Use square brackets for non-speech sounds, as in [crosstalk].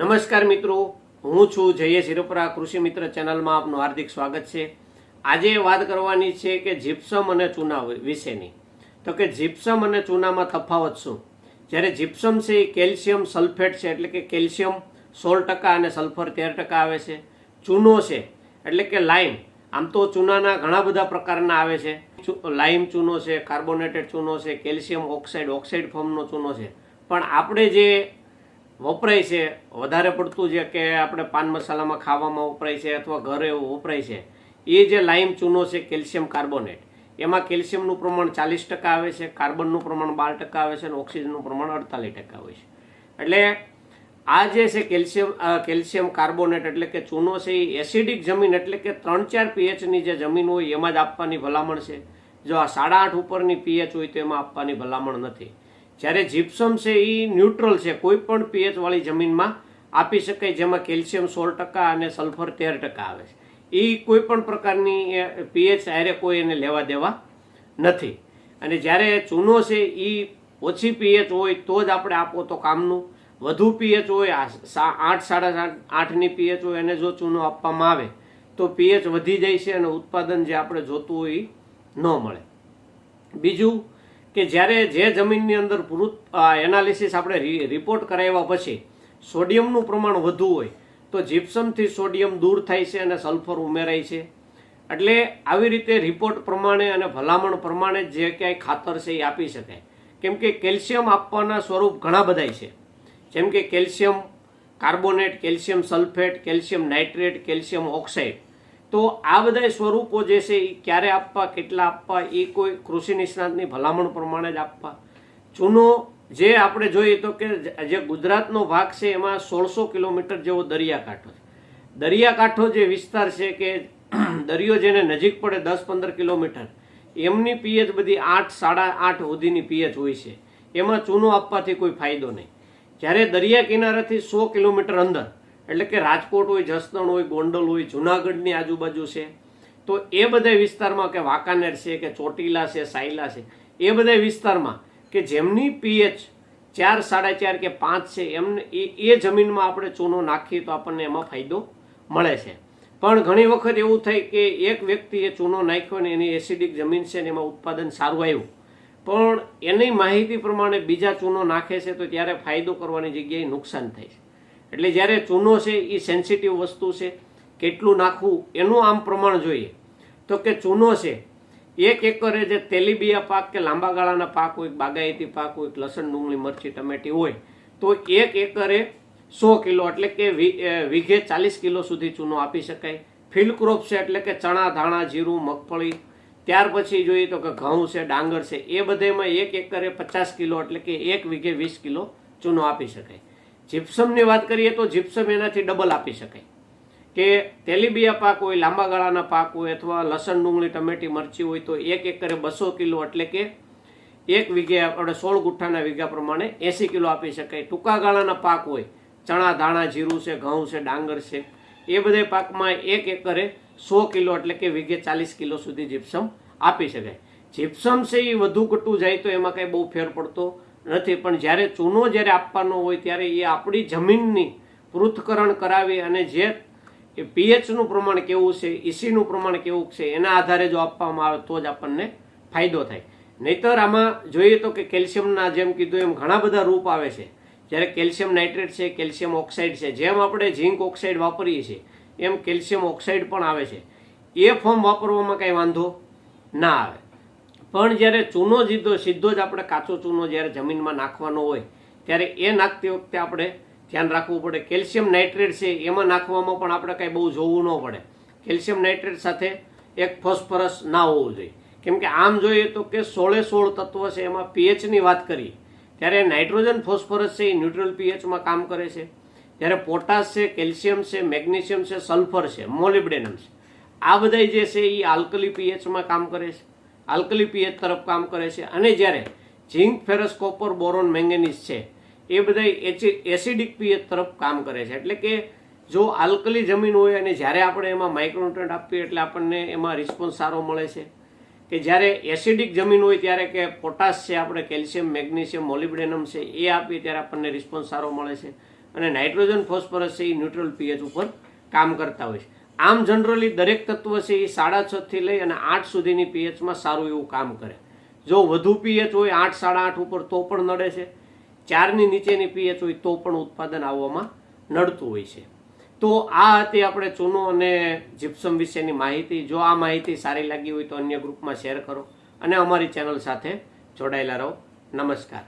નમસ્કાર મિત્રો, હું છું જયેશ હિરોપરા, કૃષિ મિત્ર ચેનલમાં આપનું હાર્દિક સ્વાગત છે. આજે વાત કરવાની છે કે જીપ્સમ અને ચૂના વિશેની. તો કે જીપ્સમ અને ચૂનામાં તફાવત શું? જ્યારે જીપ્સમ છે એ કેલ્શિયમ સલ્ફેટ છે, એટલે કે કેલ્શિયમ સોળ ટકા અને સલ્ફર તેર ટકા આવે છે. ચૂનો છે, એટલે કે લાઈમ. આમ તો ચૂનાના ઘણા બધા પ્રકારના આવે છે. લાઈમ ચૂનો છે, કાર્બોનેટેડ ચૂનો છે, કેલ્શિયમ ઓક્સાઇડ ઓક્સાઇડ ફોર્મનો ચૂનો છે. પણ આપણે જે વપરાય છે. વધારે પડતું જે કે આપણે પાન મસાલામાં ખાવામાં વપરાય છે અથવા ઘરે વપરાય છે, એ જે લાઈમ ચૂનો છે કેલ્શિયમ કાર્બોનેટ, એમાં કેલ્શિયમનું પ્રમાણ ચાલીસ ટકા આવે છે, કાર્બનનું પ્રમાણ બાર ટકા આવે છે અને ઓક્સિજનનું પ્રમાણ અડતાલીસ ટકા હોય છે. એટલે આ જે છે કેલ્શિયમ કેલ્શિયમ કાર્બોનેટ એટલે કે ચૂનો છે, એ એસિડિક જમીન એટલે કે ત્રણ ચાર પીએચની જે જમીન હોય એમાં જ આપવાની ભલામણ છે. જો આ સાડા આઠ ઉપરની પીએચ હોય તો એમાં આપવાની ભલામણ નથી. જ્યારે જીપ્સમ છે એ ન્યુટ્રલ છે, કોઈ પણ પીએચ વાળી જમીનમાં આપી શકાય જેમાં કેલ્શિયમ સોળ ટકા અને સલ્ફર તેર ટકા આવે છે. એ કોઈ પણ પ્રકારની પીએચ આરે કોઈ એને લેવા દેવા નથી. અને જ્યારે ચૂનો છે એ ઓછી પીએચ હોય તો જ આપણે આપો તો કામનું. વધુ પીએચ હોય આઠ, સાડા આઠ આઠની પીએચ હોય એને જો ચૂનો આપવામાં આવે, તો પીએચ વધી જાય છે અને ઉત્પાદન જે આપણે જોતું હોય એ ન મળે. બીજું કે જ્યારે જે જમીનની અંદર પૂરું એનાલિસિસ આપણે રિપોર્ટ કરાવ્યા પછી સોડિયમનું પ્રમાણ વધુ હોય, તો જીપ્સમથી સોડિયમ દૂર થાય છે અને સલ્ફર ઉમેરાય છે. એટલે આવી રીતે રિપોર્ટ પ્રમાણે અને ભલામણ પ્રમાણે જે ક્યાંય ખાતર છે એ આપી શકાય. કેમ કે કેલ્શિયમ આપવાના સ્વરૂપ ઘણા બધાય છે. જેમ કે calcium carbonate, calcium sulphate, calcium nitrate, calcium oxide. તો આ બધા સ્વરૂપો જે છે એ ક્યારે આપવા, કેટલા આપવા એ કોઈ કૃષિ નિષ્ણાતની ભલામણ પ્રમાણે જ આપવા. ચૂનો જે આપણે જોઈએ તો કે જે ગુજરાતનો ભાગ છે એમાં સોળસો કિલોમીટર જેવો દરિયાકાંઠો છે. દરિયાકાંઠો જે વિસ્તાર છે કે [clears throat] દરિયો જેને નજીક પડે દસ પંદર કિલોમીટર, એમની પીએચ બધી આઠ, સાડા આઠ સુધીની પીએચ હોય છે. એમાં ચૂનો આપવાથી કોઈ ફાયદો નહીં. જ્યારે દરિયા કિનારાથી સો કિલોમીટર અંદર એટલે કે રાજકોટ હોય, જસદણ હોય, ગોંડલ હોય, જુનાગઢની આજુબાજુ છે. તો એ બધા વિસ્તારમાં કે વાંકાનેર છે, કે ચોટીલા છે, સાયલા છે, એ બધા વિસ્તારમાં કે જેમની પીએચ ચાર, સાડા ચાર કે પાંચ છે, એમને એ જમીનમાં આપણે ચૂનો નાખીએ તો આપણને એમાં ફાયદો મળે છે. પણ ઘણી વખત એવું થાય કે એક વ્યક્તિએ ચૂનો નાખ્યો ને એની એસિડિક જમીન છે ને એમાં ઉત્પાદન સારું આવ્યું. પણ એની માહિતી પ્રમાણે બીજા ચૂનો નાખે છે તો ત્યારે ફાયદો કરવાની જગ્યાએ નુકસાન થાય છે. એટલે જ્યારે ચૂનો છે એ સેન્સિટિવ વસ્તુ છે, કેટલું નાખવું એનું આમ પ્રમાણ જોઈએ. તો કે ચૂનો છે, એક એકરે જે તેલીબિયા પાક કે લાંબા ગાળાના પાક હોય, બાગાયતી પાક હોય, લસણ, ડુંગળી, મરચી, ટમેટી હોય, તો એક એકરે સો કિલો એટલે કે વીઘે ચાલીસ કિલો સુધી ચૂનો આપી શકાય. ફિલ્ડ ક્રોપ છે એટલે કે ચણા, ધાણા, જીરું, મગફળી, ત્યાર પછી જોઈએ તો કે ઘઉં છે, ડાંગર છે, એ બધામાં એક એકરે પચાસ કિલો એટલે કે એક વીઘે વીસ કિલો ચૂનો આપી શકાય. જીપ્સમની વાત કરીએ તો જીપ્સમ એનાથી ડબલ આપી શકાય. કે તેલીબિયા પાક હોય, લાંબા ગાળાના પાક હોય અથવા લસણ, ડુંગળી, ટમેટી, મરચી હોય તો એક એકરે બસો કિલો એટલે કે એક વીઘે આપણે સોળ ગુઠ્ઠાના વીઘા પ્રમાણે એંસી કિલો આપી શકાય. ટૂંકા ગાળાના પાક હોય, ચણા, ધાણા, જીરું છે, ઘઉં છે, ડાંગર છે, એ બધા પાકમાં એક એકરે સો કિલો એટલે કે વીઘે ચાલીસ કિલો સુધી જીપ્સમ આપી શકાય. જીપ્સમ છે એ વધુ ઘટું જાય તો એમાં કંઈ બહુ ફેર પડતો નથી. પણ જ્યારે ચૂનો જ્યારે આપવાનો હોય ત્યારે એ આપણી જમીનની પૃથ્થકરણ કરાવી અને જે એ પીએચનું પ્રમાણ કેવું છે ઈસીનું પ્રમાણ કેવું છે, એના આધારે જો આપવામાં આવે તો જ આપણને ફાયદો થાય. નહીતર આમાં જોઈએ તો કે કેલ્શિયમના જેમ કીધું એમ ઘણા બધા રૂપ આવે છે. જ્યારે કેલ્શિયમ નાઇટ્રેટ છે, કેલ્શિયમ ઓક્સાઇડ છે, જેમ આપણે ઝીંક ઓક્સાઇડ વાપરીએ છીએ, એમ કેલ્શિયમ ઓક્સાઇડ પણ આવે છે. એ ફોર્મ વાપરવામાં કાંઈ વાંધો ના આવે. પણ જ્યારે ચૂનો જીધો સીધો જ આપણે કાચો ચૂનો જ્યારે જમીનમાં નાખવાનો હોય, ત્યારે એ નાખતી વખતે આપણે ધ્યાન રાખવું પડે. કેલ્શિયમ નાઇટ્રેટ છે, એમાં નાખવામાં પણ આપણે કાંઈ બહુ જોવું ન પડે. કેલ્શિયમ નાઇટ્રેટ સાથે એક ફોસ્ફરસ ના હોવું જોઈએ. કેમ કે આમ જોઈએ તો કે સોળે સોળ તત્વ છે, એમાં પીએચની વાત કરીએ, ત્યારે નાઇટ્રોજન, ફોસ્ફરસ છે, એ ન્યુટ્રલ પીએચમાં કામ કરે છે. જ્યારે પોટાશ છે, કેલ્શિયમ છે, મેગ્નેશિયમ છે, સલ્ફર છે, મોલિબ્ડેનમ છે. આ બધા જે છે, એ આલ્કલી પીએચમાં કામ કરે છે. આલ્કલી પીએચ તરફ કામ કરે છે અને જ્યારે zinc, ferrous, copper, boron, manganese છે, એ બધા એસિડિક પીએચ તરફ કામ કરે છે. એટલે કે જો આલ્કલી જમીન હોય અને જ્યારે આપણે એમાં માઇક્રોન્યુટ્રન્ટ આપીએ એટલે આપણને એમાં રિસ્પોન્સ સારો મળે છે. કે જ્યારે એસિડિક જમીન હોય ત્યારે કે પોટાશ છે, આપણે કેલ્શિયમ, મેગ્નેશિયમ, મોલિબ્ડેનમ છે, એ આપીએ ત્યારે આપણને રિસ્પોન્સ સારો મળે છે. અને નાઇટ્રોજન, ફોસ્ફરસ છે, એ ન્યુટ્રલ પીએચ ઉપર કામ કરતા હોય છે. આમ જનરલી દરેક તત્વ છે એ સાડા છ થી લઈ અને આઠ સુધીની પીએચમાં સારું એવું કામ કરે. જો વધુ પીએચ હોય આઠ, સાડા આઠ ઉપર તો પણ નડે છે. ચારની નીચેની પીએચ હોય તો પણ ઉત્પાદન આવવામાં નડતું હોય છે. તો આ હતી આપણે ચૂનો અને જીપ્સમ વિશેની માહિતી. જો આ માહિતી સારી લાગી હોય તો અન્ય ગ્રુપમાં શેર કરો અને અમારી ચેનલ સાથે જોડાયેલા રહો. નમસ્કાર.